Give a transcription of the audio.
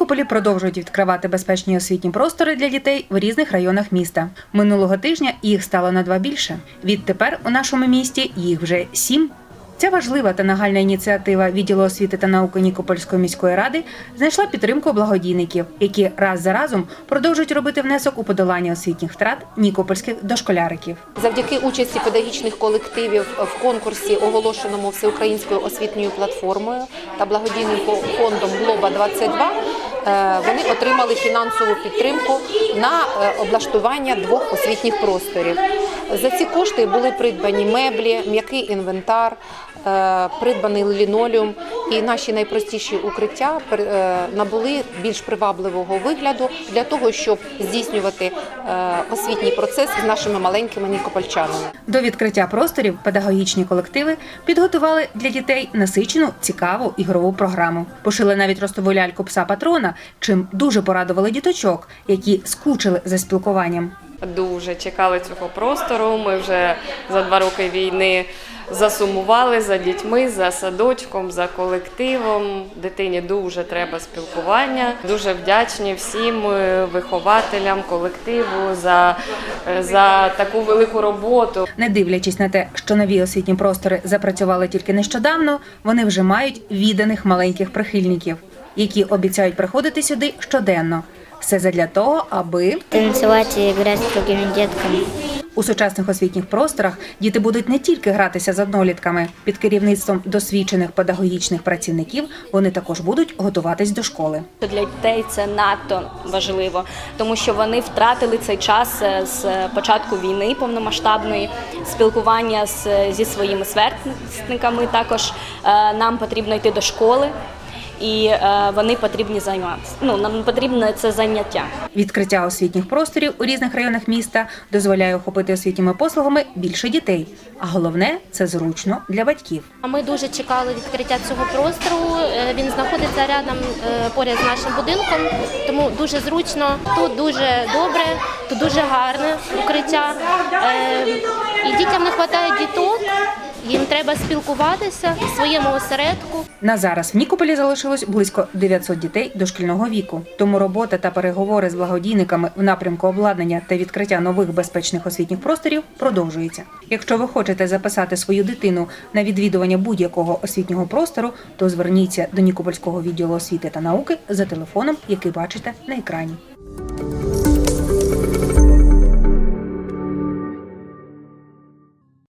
Нікополі продовжують відкривати безпечні освітні простори для дітей в різних районах міста. Минулого тижня їх стало на два більше. Відтепер у нашому місті їх вже сім. Ця важлива та нагальна ініціатива відділу освіти та науки Нікопольської міської ради знайшла підтримку благодійників, які раз за разом продовжують робити внесок у подолання освітніх втрат нікопольських дошколяриків. Завдяки участі педагогічних колективів в конкурсі, оголошеному всеукраїнською освітньою платформою та благодійним фондом Глоба 22 е, вони отримали фінансову підтримку на е, облаштування двох освітніх просторів. За ці кошти були придбані меблі, м'який інвентар, придбаний лінолеум і наші найпростіші укриття е, набули більш привабливого вигляду для того, щоб здійснювати е, освітній процес з нашими маленькими нікопольчанами. До відкриття просторів педагогічні колективи підготували для дітей насичену, цікаву ігрову програму. Пошили навіть ростову ляльку пса патрона, чим дуже порадували діточок, які скучили за спілкуванням. Дуже чекали цього простору. Ми вже за два роки війни засумували за дітьми, за садочком, за колективом. Дитині дуже треба спілкування. Дуже вдячні всім е, вихователям, колективу за, е, за таку велику роботу. Не дивлячись на те, що нові освітні простори запрацювали тільки нещодавно, вони вже мають відданих маленьких прихильників, які обіцяють приходити сюди щоденно. Все задля того, аби танцевать и играть с другими детками. У сучасних освітніх просторах діти будуть не тільки гратися з однолітками під керівництвом досвідчених педагогічних працівників. Вони також будуть готуватись до школи. Для дітей це надто важливо, тому що вони втратили цей час е, з початку війни повномасштабної, спілкування зі своїми сверстниками. Також е, нам потрібно йти до школи, і е, вони потрібні займатися. Ну нам потрібне це заняття. Відкриття освітніх просторів у різних районах міста дозволяє охопити освітніми послугами більше дітей. А головне це зручно для батьків. А Ми дуже чекали відкриття цього простору. Е, Він знаходиться рядом е, поряд з нашим будинком, тому дуже зручно. Тут дуже добре, тут дуже гарне укриття. І дітям не вистачає діток. Їм треба спілкуватися в своєму осередку. На зараз в Нікополі залишилось близько 900 дітей дошкільного віку. Тому робота та переговори з благодійниками в напрямку обладнання та відкриття нових безпечних освітніх просторів продовжується. Якщо ви хочете записати свою дитину на відвідування будь-якого освітнього простору, то зверніться до Нікопольського відділу освіти та науки за телефоном, який бачите на екрані.